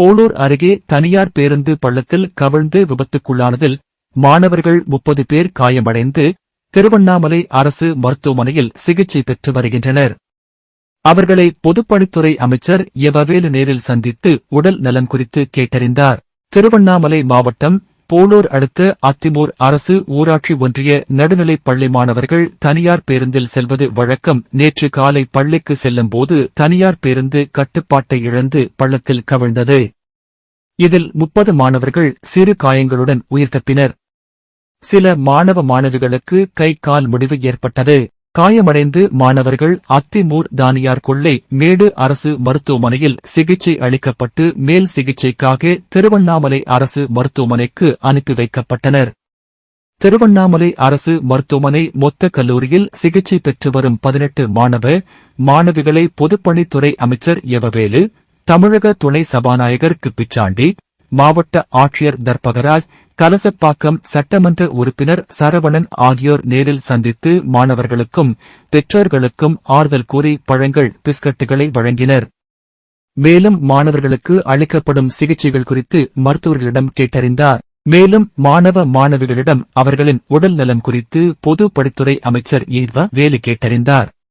போலூர் அருகே தனியார் பேருந்து பள்ளத்தில் கவிழ்ந்து விபத்துக்குள்ளானதில் மாணவர்கள் முப்பது பேர் காயமடைந்து திருவண்ணாமலை அரசு மருத்துவமனையில் சிகிச்சை பெற்று வருகின்றனர். அவர்களை பொதுப்பணித்துறை அமைச்சர் எவவேலு நேரில் சந்தித்து உடல் நலம் குறித்து கேட்டறிந்தார். திருவண்ணாமலை மாவட்டம் போலூர் அடுத்த அத்திமூர் அரசு ஊராட்சி ஒன்றிய நடுநிலைப் பள்ளி மாணவர்கள் தனியார் பேருந்தில் செல்வது வழக்கம். நேற்று காலை பள்ளிக்கு செல்லும்போது தனியார் பேருந்து கட்டுப்பாட்டை இழந்து பள்ளத்தில் கவிழ்ந்தது. இதில் முப்பது மாணவர்கள் சிறு காயங்களுடன் உயிர் தப்பினர் சில மாணவ மாணவிகளுக்கு கை கால் முடிவு ஏற்பட்டது. காயமடைந்து மாணவர்கள் அத்திமூர் தானியார் கொள்ளை மேடு அரசு மருத்துவமனையில் சிகிச்சை அளிக்கப்பட்டு மேல் சிகிச்சைக்காக திருவண்ணாமலை அரசு மருத்துவமனைக்கு அனுப்பி வைக்கப்பட்டனர். திருவண்ணாமலை அரசு மருத்துவமனை மொத்த கல்லூரியில் சிகிச்சை பெற்று வரும் பதினெட்டு மாணவ மாணவிகளை பொதுப்பணித்துறை அமைச்சர் எவவேலு தமிழக துணை சபாநாயகர் கிப்பிச்சாண்டி மாவட்ட ஆட்சியர் தர்பகராஜ் கலசப்பாக்கம் சட்டமன்ற உறுப்பினர் சரவணன் ஆகியோர் நேரில் சந்தித்து மாணவர்களுக்கும் பெற்றோர்களுக்கும் ஆறுதல் கூறி பழங்கள் பிஸ்கட்டுகளை வழங்கினர். மேலும் மாணவர்களுக்கு அளிக்கப்படும் சிகிச்சைகள் குறித்து மருத்துவர்களிடம் கேட்டறிந்தார். மேலும் மாணவ மாணவிகளிடம் அவர்களின் உடல் நலம் குறித்து பொது படித்துறை அமைச்சர் ஈர்வ வேலு கேட்டறிந்தார்.